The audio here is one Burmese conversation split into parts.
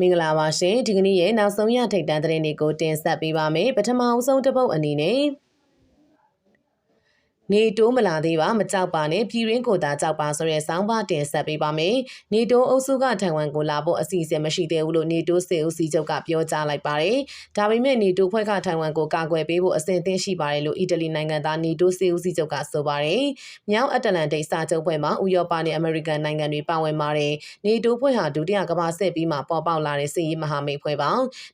မင်္ဂလာပါရှင်ဒီကနေ့ရဲ့နောက်ဆုံးရထိတ်တန့်သတင်းတွေကိုတင်ဆက်ပေးပါမယ်ပထမအဆုံးတစ်ပုတ်အနေနဲ့ နေတိုးမလာသေးပါမကြောက်ပါနဲ့ပြည်ရင်းကိုသာကြောက်ပါဆိုရဲဆောင်းပါတင်ဆက်ပေးပါမယ်နေတိုးအုပ်စုကထိုင်ဝမ်ကိုလာဖို့အစီအစဉ်မရှိသေးဘူးလို့နေတိုးစေဦးစီးချုပ်ကပြောကြားလိုက်ပါတယ်ဒါပေမဲ့နေတိုးဖွဲ့ကထိုင်ဝမ်ကိုကာကွယ်ပေးဖို့အစဉ်သင့်ရှိပါတယ်လို့အီတလီနိုင်ငံသားနေတိုးစေဦးစီးချုပ်ကဆိုပါတယ်မြောက်အတ္တလန်တိတ်စာချုပ်ဖွဲ့မှာဥရောပနဲ့အမေရိကန်နိုင်ငံတွေပါဝင်ပါတယ်နေတိုးဖွဲ့ဟာဒုတိယကမ္ဘာစစ်ပြီးမှပေါ်ပေါက်လာတဲ့စစ်ရေးမဟာမိတ်ဖွဲ့ပါ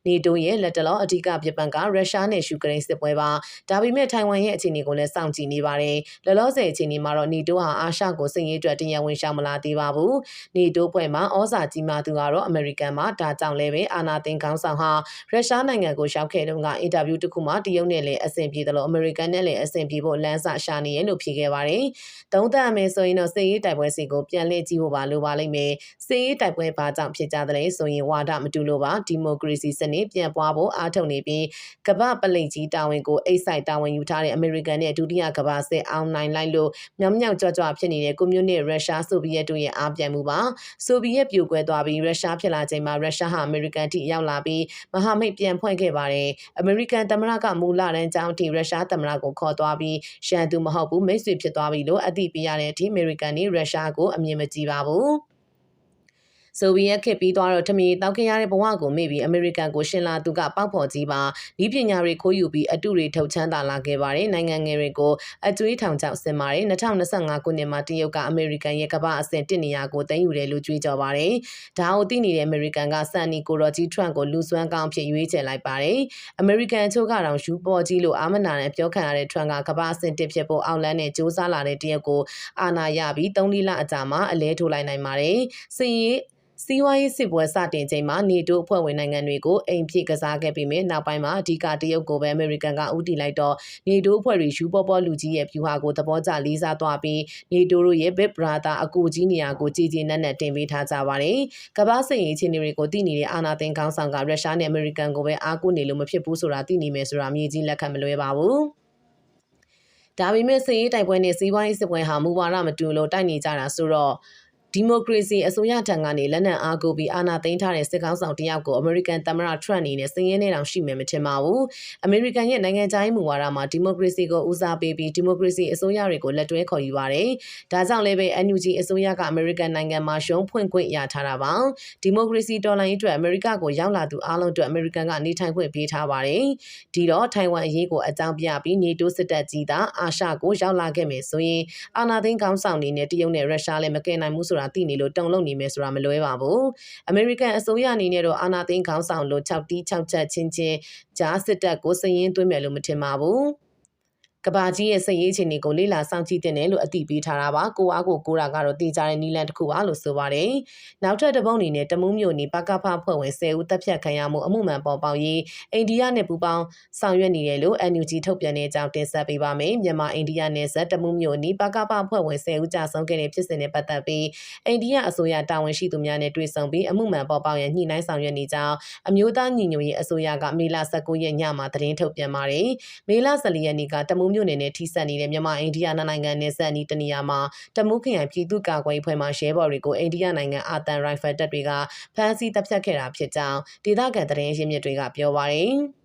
နေတိုးရဲ့လက်တလောအဓိကပြပန်ကရုရှားနဲ့ယူကရိန်းစစ်ပွဲပါဒါပေမဲ့ထိုင်ဝမ်ရဲ့အခြေအနေကိုလည်းစောင့်ကြည့်နေပါတယ်။လောလောဆယ်အခြေအနေမှာတော့နေတိုးဟာအာရှကိုစင်ရေးအတွက်တရားဝင်ရှောင်မလာသေးပါဘူး။နေတိုးဖွဲ့မှာဩဇာကြီးမားသူကတော့အမေရိကန်မှာဒါကြောင့်လည်းပဲအာနာတင်ခေါင်းဆောင်ဟာရုရှားနိုင်ငံကိုရောက်ခဲ့တုန်းကအင်တာဗျူးတစ်ခုမှာတရုတ်နဲ့လည်းအဆင်ပြေတယ်လို့အမေရိကန်နဲ့လည်းအဆင်ပြေဖို့လမ်းစာရှာနေရလို့ဖြေခဲ့ပါတယ်။သုံးသပ်မယ်ဆိုရင်တော့စင်ရေးတိုက်ပွဲစီကိုပြန်လှည့်ကြည့်ဖို့ပါလိုပါလိမ့်မယ်။စင်ရေးတိုက်ပွဲဘာကြောင့်ဖြစ်ကြတယ်လဲဆိုရင်ဝါဒမတူလို့ပါဒီမိုကရေစီစနစ်ပြန်ပွားဖို့အားထုတ်နေပြီးကမ္ဘာပလိတ်ကြီးတာဝန်ကိုအိတ်ဆိုင်တာဝန်ယူထားတဲ့အမေရိကန်နဲ့ဒုတိယကမ္ဘာစစ်အောင်နိုင်လိုက်လို့မြောင်မြောက်ကြွကြွဖြစ်နေတဲ့ကွန်မြူနစ်ရုရှားဆိုဗီယက်တို့ရဲ့အားပြိုင်မှုပါဆိုဗီယက်ပြိုကွဲသွားပြီးရုရှားဖြစ်လာချိန်မှာရုရှားဟာအမေရိကန်ထိရောက်လာပြီးမဟာမိတ်ပြန်ဖွဲ့ခဲ့ပါတယ်အမေရိကန်သမ္မတကမူလတန်းကြောင်းထိရုရှားသမ္မတကိုခေါ်သွားပြီးရှန်သူမဟုတ်ဘူးမိတ်ဆွေဖြစ်သွားပြီလို့အသိပေးရတဲ့အထိအမေရိကန်နဲ့ရုရှားကိုအမြင်မကြည့်ပါဘူး ဆိုဗီယက်ခေတ်ပြီးသွားတော့ထမီတောက်ခင်ရတဲ့ဘဝကိုမေ့ပြီးအမေရိကန်ကိုရှင်လာသူကပေါက်ဖော်ကြီးပါဤပညာတွေခိုးယူပြီးအတုတွေထုတ်ချမ်းသာလာခဲ့ပါတယ်နိုင်ငံငယ်တွေကိုအကျွေးထောင်ချောက်ဆင်ပါတယ်2025ခုနှစ်မှာတရုတ်ကအမေရိကန်ရဲ့ကမ္ဘာအဆင့်တစ်နေရာကိုသိမ်းယူတယ်လို့ကြွေးကြော်ပါတယ်ဒါကိုသိနေတဲ့အမေရိကန်ကဆန်နီကိုရော်ဂျီထရန့်ကိုလူစွမ်းကောင်းဖြစ်ရွေးချယ်လိုက်ပါတယ်အမေရိကန်အချို့ကတော့ယူပေါ်ကြီးလို့အာမနာနဲ့ပြောခံရတဲ့ထရန့်ကကမ္ဘာအဆင့်တစ်ဖြစ်ဖို့အောက်လန်းနဲ့စ조사လာတဲ့တရုတ်ကိုအာဏာရပြီး3လအကြာမှာအလဲထိုးလိုက်နိုင်ပါတယ်စီရေး စီးပွားရေးစစ်ပွဲစတင်ချိန်မှာနေတိုးအဖွဲ့ဝင်နိုင်ငံတွေကိုအိမ်ပြစ်ကစားခဲ့ပြီးမြနောက်ပိုင်းမှာအဓိကတရုတ်ကိုပဲအမေရိကန်ကဥတီလိုက်တော့နေတိုးအဖွဲ့တွေယူပေါ်ပေါ်လူကြီးရဲ့ဖြူဟာကိုသဘောကျလေးစားသွားပြီးနေတိုးတို့ရဲ့ Big Brother အကူကြီးနေရာကိုကြည်ကြည်နက်နက်တင်ပေးထားကြပါတယ်။ကမ္ဘာစစ်ရေးအခြေအနေတွေကိုသိနေတဲ့အာနာသိန်းခေါင်းဆောင်ကရုရှားနဲ့အမေရိကန်ကိုပဲအားကိုးနေလို့မဖြစ်ဘူးဆိုတာသိနေမယ်ဆိုတာမြေကြီးလက်ခံမလွဲပါဘူး။ဒါပေမဲ့စည်ရေးတိုက်ပွဲနဲ့စီးပွားရေးစစ်ပွဲဟာမူဝါဒမတူလို့တိုက်နေကြတာဆိုတော့ ဒီမိုကရေစီအစိုးရထံကနေလက်နက်အားကိုပြီးအာဏာသိမ်းထားတဲ့စစ်ကောင်ဆောင်တယောက်ကိုအမေရိကန်သမ္မတထရန့်အနေနဲ့စည်ရင်းနေတောင်ရှိမယ်မထင်ပါဘူး။အမေရိကန်ရဲ့နိုင်ငံခြားရေးမူဝါဒမှာဒီမိုကရေစီကိုဦးစားပေးပြီးဒီမိုကရေစီအစိုးရတွေကိုလက်တွဲခေါ်ယူပါတယ်။ဒါကြောင့်လည်းပဲ NUG အစိုးရကအမေရိကန်နိုင်ငံမှာရှုံးဖွင့်ခွင့်ရထားတာပါ။ဒီမိုကရေစီတော်လှန်ရေးအတွက်အမေရိကကိုရောက်လာသူအားလုံးအတွက်အမေရိကန်ကနေထိုင်ခွင့်ပေးထားပါတယ်။ဒီတော့ထိုင်ဝမ်အရေးကိုအကြောင်းပြပြီးနေတိုးစစ်တပ်ကြီးသာအာရှကိုရောက်လာခဲ့မယ်ဆိုရင်အာဏာသိမ်းကောင်းဆောင်နေနဲ့တရုတ်နဲ့ရုရှားလည်းမကယ်နိုင်ဘူးဆိုတာသိနေလို့တုံ့လုံနေမယ်ဆိုတာမလွဲပါဘူးအမေရိကန်အစိုးရအနေနဲ့တော့အာဏာသိမ်းခေါင်းဆောင်လို့6တီး6ချက်ချင်းချင်းကြားစစ်တပ်ကိုစည်ရင်းသွင်းမယ်လို့မထင်ပါဘူး ကဘာကြီးရဲ့စည်ရေးအခြေအနေကိုလေ့လာစောင့်ကြည့်တဲ့လို့အသိပေးထားတာပါကိုအားကိုကိုရာကတော့တည်ကြတဲ့နီလန်တစ်ခုပါလို့ဆိုပါတယ်နောက်ထပ်တစ်ပုတ်အနေနဲ့တမူးမျိုးနေပကဖဖွဲ့ဝင်10ဦးတပ်ဖြတ်ခံရမှုအမှုမှန်ပေါ်ပေါက်ရေးအိန္ဒိယနဲ့ပူးပေါင်းဆောင်ရွက်နေတယ်လို့ NUG ထုတ်ပြန်တဲ့အကြောင်းတင်ဆက်ပေးပါမယ်မြန်မာအိန္ဒိယနယ်စပ်တမူးမျိုးနေပကဖဖွဲ့ဝင်10ဦးကြာဆုံးခဲ့တဲ့ဖြစ်စဉ်နဲ့ပတ်သက်ပြီးအိန္ဒိယအစိုးရတာဝန်ရှိသူများနဲ့တွေ့ဆုံပြီးအမှုမှန်ပေါ်ပေါက်ရန်ညှိနှိုင်းဆောင်ရွက်နေကြောင်းအမျိုးသားညီညွတ်ရေးအစိုးရကမေလ19ရက်ညမှာသတင်းထုတ်ပြန်ပါတယ်မေလ14ရက်နေ့ကတမူးမြို့နယ်နဲ့ထိစပ်နေတဲ့မြန်မာအိန္ဒိယနိုင်ငံနယ်စပ်နီးတနေရာမှာတမူးခရိုင်ပြည်သူ့ကာကွယ်ရေးဖွဲ့မှရဲဘော်တွေကိုအိန္ဒိယနိုင်ငံအာတန်ရိုင်ဖယ်တပ်တွေကဖမ်းဆီးတပ်ဖြတ်ခဲ့တာဖြစ်ကြောင်းဒေသခံသတင်းရင်းမြစ်တွေကပြောပါရယ်။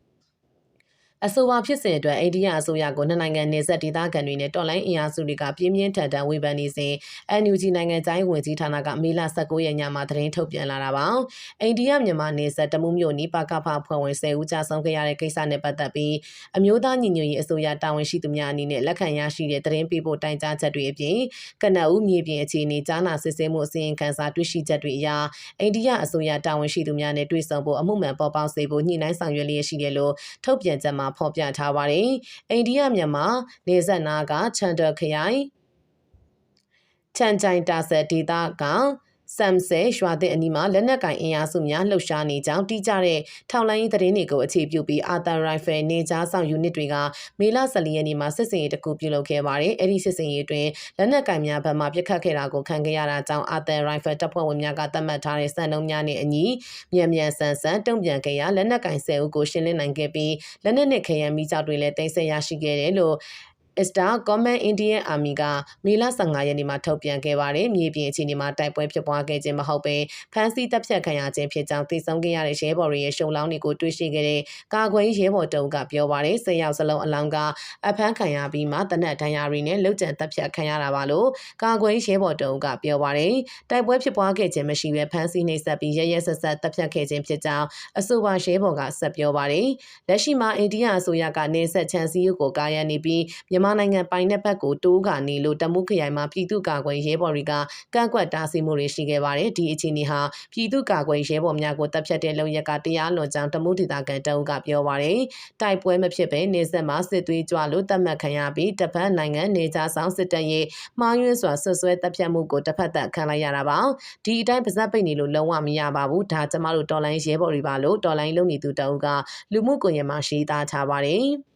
အဆိုပါဖြစ်စဉ်အတွက်အိန္ဒိယအစိုးရကိုနှစ်နိုင်ငံနေဆက်ဒေသခံတွေနဲ့တော်လိုင်းအင်အားစုတွေကပြင်းပြင်းထန်ထန်ဝေဖန်နေစဉ် NUG နိုင်ငံတိုင်းဝင်ကြီးဌာနကမေလ19ရက်ညမှာသတင်းထုတ်ပြန်လာတာပါ။အိန္ဒိယမြန်မာနေဆက်တမှုမျိုးနီးပါကဖဖွဲ့ဝင်10ဦးကြာဆုံးခဲ့ရတဲ့ကိစ္စနဲ့ပတ်သက်ပြီးအမျိုးသားညီညွတ်ရေးအစိုးရတာဝန်ရှိသူများအနေနဲ့လက်ခံရရှိတဲ့သတင်းပေးပို့တိုင်ကြားချက်တွေအပြင်ကနအူးမြေပြင်အခြေအနေကြားနာစစ်ဆေးမှုအစီရင်ခံစာတွေ့ရှိချက်တွေအရအိန္ဒိယအစိုးရတာဝန်ရှိသူများနဲ့တွေ့ဆုံဖို့အမှုမှန်ပေါ်ပေါက်စေဖို့ညှိနှိုင်းဆောင်ရွက်လျက်ရှိတယ်လို့ထုတ်ပြန်ချက်မှာဖော်ပြထားပါတယ်။အိန္ဒိယမြန်မာနေဆက်နာကချန်တာခရိုင်ချန်ချိုင်တာဆက်ဒေသက ဆမ်ဆဲရွာတဲ့အနီးမှာလက်နက်ကင်အင်အားစုများလှုပ်ရှားနေကြောင်းတိကျတဲ့ထောက်လိုင်းရေးသတင်းတွေကိုအခြေပြုပြီးအာသာရိုင်ဖယ်နေကြားဆောင်ယူနစ်တွေကမေလ14ရက်နေ့မှာစစ်စင်ရေးတစ်ခုပြုလုပ်ခဲ့ပါတယ်။အဲဒီစစ်စင်ရေးတွင်လက်နက်ကင်များဘက်မှပြစ်ခတ်ခဲ့တာကိုခံခဲ့ရတာကြောင့်အာသာရိုင်ဖယ်တပ်ဖွဲ့ဝင်များကသတ်မှတ်ထားတဲ့စံနှုန်းများနဲ့အညီမြန်မြန်ဆန်ဆန်တုံ့ပြန်ခဲ့ရလက်နက်ကင်10ဦးကိုရှင်းလင်းနိုင်ခဲ့ပြီးလက်နက်နဲ့ခရမ်းမိကြောက်တွေလည်းတင်ဆက်ရရှိခဲ့တယ်လို့ Star Command Indian Army ကမေလ15ရက်နေ့မှာထုတ်ပြန်ခဲ့ပါတယ်။မြေပြင်အခြေအနေမှာတိုက်ပွဲဖြစ်ပွားခဲ့ခြင်းမဟုတ်ဘဲဖမ်းဆီးတပ်ဖြတ်ခံရခြင်းဖြစ်ကြောင်းသိဆုံးခဲ့ရတဲ့ရဲဘော်တွေရဲ့ရှုံလောင်းတွေကိုတွေ့ရှိခဲ့တဲ့ကာကွယ်ရေးရဲဘော်တုံးကပြောပါတယ်။၁၀ယောက်စလုံးအလောင်းကအဖမ်းခံရပြီးမှတနက်ဒဏ်ရာတွေနဲ့လုတ်ကြံတပ်ဖြတ်ခံရတာပါလို့ကာကွယ်ရေးရဲဘော်တုံးကပြောပါတယ်။တိုက်ပွဲဖြစ်ပွားခဲ့ခြင်းမရှိဘဲဖမ်းဆီးနှိပ်စက်ပြီးရရဆက်ဆက်တပ်ဖြတ်ခဲ့ခြင်းဖြစ်ကြောင်းအဆိုပါရဲဘော်ကဆက်ပြောပါတယ်။လက်ရှိမှာအိန္ဒိယအစိုးရကနေဆက်ချန်စီယုကိုကာရန်နေပြီးမြန်မာနိုင်ငံပိုင်တဲ့ဘက်ကိုတိုးကနေလို့တမှုခရိုင်မှာပြည်သူ့ကာကွယ်ရဲဘော်တွေကကန့်ကွက်တားဆီးမှုတွေရှိခဲ့ပါတယ်။ဒီအခြေအနေဟာပြည်သူ့ကာကွယ်ရဲဘော်များကိုတပ်ဖြတ်တဲ့လုံရက်ကတရားလွန်ကြောင်းတမှုဒေသခံတအုပ်ကပြောပါတယ်။တိုက်ပွဲမဖြစ်ဘဲနေဆက်မှာစစ်သွေးကြွလို့တတ်မှတ်ခံရပြီးတပတ်နိုင်ငံနေကြဆောင်စစ်တပ်ရဲ့မှားယွင်းစွာဆွဆွဲတပ်ဖြတ်မှုကိုတစ်ဖက်သက်ခံလိုက်ရတာပါ။ဒီအတိုင်းပါဇက်ပိတ်နေလို့လုံးဝမရပါဘူး။ဒါကျမတို့တော်လိုင်းရဲဘော်တွေပါလို့တော်လိုင်းလုံနေသူတအုပ်ကလူမှုကွန်ရက်မှာရှင်းသားထားပါတယ်။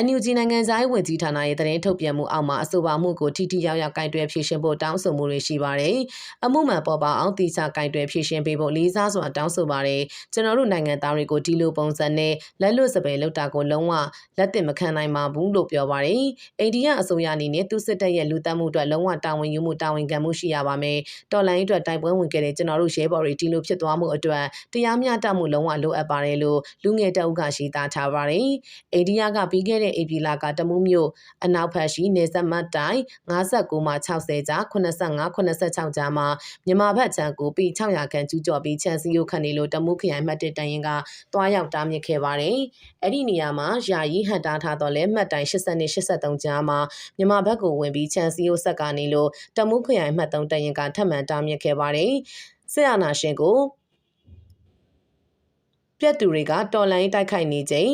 NUG နိုင်ငံသားရေးဝန်ကြီးဌာနရဲ့သတင်းထုတ်ပြန်မှုအောက်မှာအဆိုပါမှုကိုထိထိရောက်ရောက်ကင်တွယ်ဖြည့်ရှင်းဖို့တောင်းဆိုမှုတွေရှိပါတယ်။အမှုမှန်ပေါ်ပေါအောင်တိကျကင်တွယ်ဖြည့်ရှင်းပေးဖို့လေးစားစွာတောင်းဆိုပါတယ်။ကျွန်တော်တို့နိုင်ငံသားတွေကိုဒီလိုပုံစံနဲ့လက်လွတ်စပယ်လောက်တာကိုလုံးဝလက်သင့်မခံနိုင်ပါဘူးလို့ပြောပါတယ်။အိန္ဒိယအစိုးရအနေနဲ့သူစစ်တပ်ရဲ့လူသက်မှုအတွက်လုံးဝတာဝန်ယူမှုတာဝန်ခံမှုရှိရပါမယ်။တော်လိုင်းအတွက်တိုက်ပွဲဝင်ခဲ့တဲ့ကျွန်တော်တို့ရဲဘော်တွေဒီလိုဖြစ်သွားမှုအတွက်တရားမျှတမှုလုံးဝလိုအပ်ပါတယ်လို့လူငယ်တအုပ်ကရှိသားထားပါတယ်။အိန္ဒိယကပြီးခဲ့တဲ့ဧပြီလကတမူးမြို့အနောက်ဘက်ရှိနေဆက်မတ်တိုင်59မှ60ကြား85 86ကြားမှာမြန်မာဘက်ခြမ်းကိုပီ600ခန့်ကျူးကျော်ပြီးချန်စီယိုခန့်နေလို့တမူးခရိုင်မှတ်တစ်တန်ရင်ကတွားရောက်တားမြစ်ခဲ့ပါတယ်။အဲ့ဒီနေရာမှာယာယီဟန်တာထားတော့လဲမှတ်တိုင်80နဲ့83ကြားမှာမြန်မာဘက်ကိုဝင်ပြီးချန်စီယိုဆက်ကနေလို့တမူးခရိုင်မှတ်3တန်ရင်ကထပ်မံတားမြစ်ခဲ့ပါတယ်။စစ်အာဏာရှင်ကိုပြက်သူတွေကတော်လိုင်းတိုက်ခိုက်နေချိန်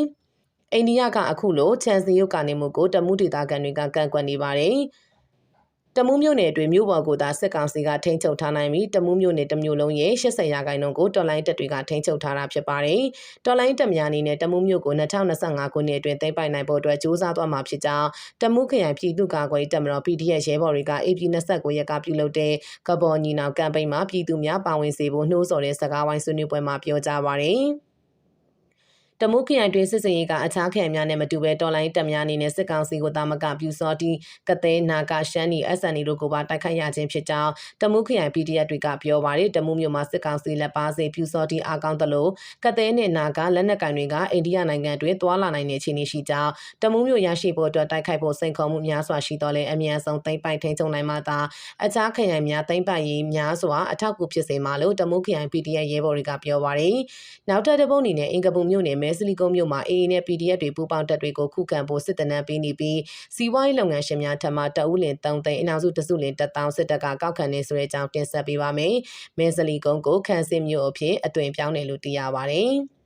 အိန္ဒိယကအခုလိုချန်စီယုတ်ကနေမှုကိုတမှုဒေတာကန်တွေကကန့်ကွက်နေပါတယ်။တမူးမြို့နယ်အတွင်းမြို့ပေါ်ကိုသာစစ်ကောင်စီကထိန်းချုပ်ထားနိုင်ပြီးတမူးမြို့နယ်တစ်မြို့လုံးရဲ့80ရာခိုင်နှုန်းကိုတော်လိုင်းတပ်တွေကထိန်းချုပ်ထားတာဖြစ်ပါတယ်။တော်လိုင်းတပ်များအနေနဲ့တမူးမြို့ကို2025ခုနှစ်အတွင်းသိမ်းပိုက်နိုင်ဖို့အတွက်စ조사သွားမှာဖြစ်ကြောင်းတမူးခရိုင်ပြည်သူ့ကာကွယ်တပ်မတော် PDF ရဲဘော်တွေက AP 29ရက်ကပြုလုပ်တဲ့ကဘော်ညီနောင်ကမ်ပိန်းမှာပြည်သူများပါဝင်စေဖို့နှိုးဆော်တဲ့စကားဝိုင်းဆွေးနွေးပွဲမှာပြောကြားပါရယ်။ တမုခရိုင်တွင်စစ်စင်ရေးကအခြားခရိုင်များနဲ့မတူဘဲတော်လိုင်းတပ်များအနေနဲ့စစ်ကောင်စီကိုတာမကပြူစောတီကသဲနာကရှမ်းနီ SND တို့ကိုပါတိုက်ခိုက်ရခြင်းဖြစ်ကြောင်းတမုခရိုင် PDF တွေကပြောပါတယ်တမုမြို့မှာစစ်ကောင်စီလက်ပါစေပြူစောတီအားကောင်းသလိုကသဲနဲ့နာကလက်နက်ကင်တွေကအိန္ဒိယနိုင်ငံတွင်သွာလာနိုင်တဲ့အခြေအနေရှိကြောင်းတမုမြို့ရရှိဖို့အတွက်တိုက်ခိုက်ဖို့စိန်ခေါ်မှုများစွာရှိတော်လဲအမြန်ဆုံးသိမ့်ပိုက်ထိန်းချုပ်နိုင်မှသာအခြားခရိုင်များသိမ့်ပိုက်ရေးများစွာအထောက်အကူဖြစ်စေမှာလို့တမုခရိုင် PDF ရဲဘော်တွေကပြောပါတယ်နောက်ထပ်တစ်ပုတ်အနေနဲ့အင်ကပူမြို့နယ်မဲစလီကုန်းမြို့မှာ AA နဲ့ PDF တွေပူးပေါင်းတပ်တွေကိုခုခံဖို့စစ်တနန်းပေးနေပြီးစီးပွားရေးလုပ်ငန်းရှင်များထံမှတအုပ်လင်3သိန်းအနောက်စုတစုလင်1000စစ်တပ်ကကောက်ခံနေဆိုတဲ့အကြောင်းတင်ဆက်ပေးပါမယ်။မဲစလီကုန်းကိုခန့်စစ်မြို့အဖြစ်အသွင်ပြောင်းတယ်လို့သိရပါတယ်။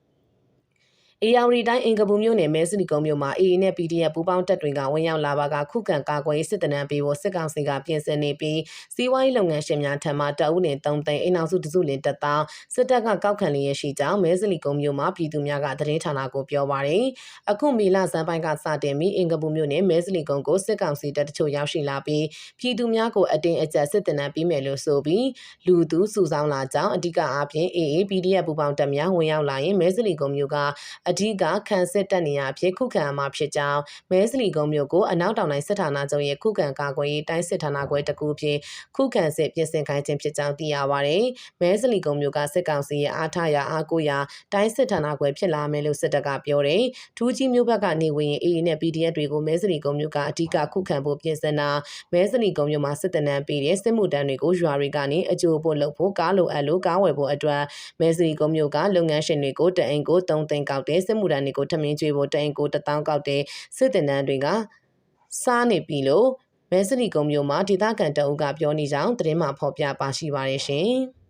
အေယာဝတီတိုင်းအင်ကပူမြို့နယ်မဲစလီကုန်းမြို့မှာ AA နဲ့ PDF ပူးပေါင်းတပ်တွေကဝင်ရောက်လာပါကခုခံကာကွယ်ရေးစစ်တနန်းပေးဖို့စစ်ကောင်စီကပြင်ဆင်နေပြီးစီးပွားရေးလုပ်ငန်းရှင်များထံမှတအုပ်နဲ့3သိန်းအိမ်အောင်စုတစုလင်တက်တောင်းစစ်တပ်ကကောက်ခံလျက်ရှိကြောင်းမဲစလီကုန်းမြို့မှာပြည်သူများကသတင်းဌာနကိုပြောပါရယ်အခုမေလဇန်ပိုင်းကစတင်ပြီးအင်ကပူမြို့နယ်မဲစလီကုန်းကိုစစ်ကောင်စီတပ်တချို့ရောက်ရှိလာပြီးပြည်သူများကိုအတင်းအကျပ်စစ်တနန်းပေးမယ်လို့ဆိုပြီးလူသူစုဆောင်းလာကြောင်းအဓိကအားဖြင့် AA PDF ပူးပေါင်းတပ်များဝင်ရောက်လာရင်မဲစလီကုန်းမြို့ကအဓိကခံစစ်တပ်နေရာအဖြစ်ခုခံမှာဖြစ်ကြောင်းမဲစလီကုန်းမြို့ကိုအနောက်တောင်တိုင်းစစ်ဌာနချုပ်ရဲ့ခုခံကာကွယ်ရေးတိုင်းစစ်ဌာနခွဲတစ်ခုအဖြစ်ခုခံစစ်ပြင်ဆင်ခိုင်းခြင်းဖြစ်ကြောင်းသိရပါဗျ။မဲစလီကုန်းမြို့ကစစ်ကောင်စီရဲ့အားထားရအားကိုရတိုင်းစစ်ဌာနခွဲဖြစ်လာမယ်လို့စစ်တပ်ကပြောတယ်။ထူးကြီးမြို့ဘက်ကနေဝင်ရင် AA နဲ့ PDF တွေကိုမဲစလီကုန်းမြို့ကအဓိကခုခံဖို့ပြင်ဆင်တာမဲစလီကုန်းမြို့မှာစစ်တနန်းပေးတဲ့စစ်မှုတန်းတွေကိုရွာတွေကနေအကျိုးဖို့လုပ်ဖို့ကားလိုအပ်လို့ကားဝယ်ဖို့အတွက်မဲစလီကုန်းမြို့ကလုပ်ငန်းရှင်တွေကိုတအိမ်ကို3သိန်းကောက်တဲ့စစ်မှုတန်းတွေကိုထမင်းကျွေးဖို့တအိမ်ကို1000ကောက်တဲ့စစ်တင်တန်းတွေကစားနေပြီလို့မဲစလီကုံမျိုးမှာဒေသခံတအုပ်ကပြောနေကြောင်းသတင်းမှဖော်ပြပါရှိပါတယ်ရှင်။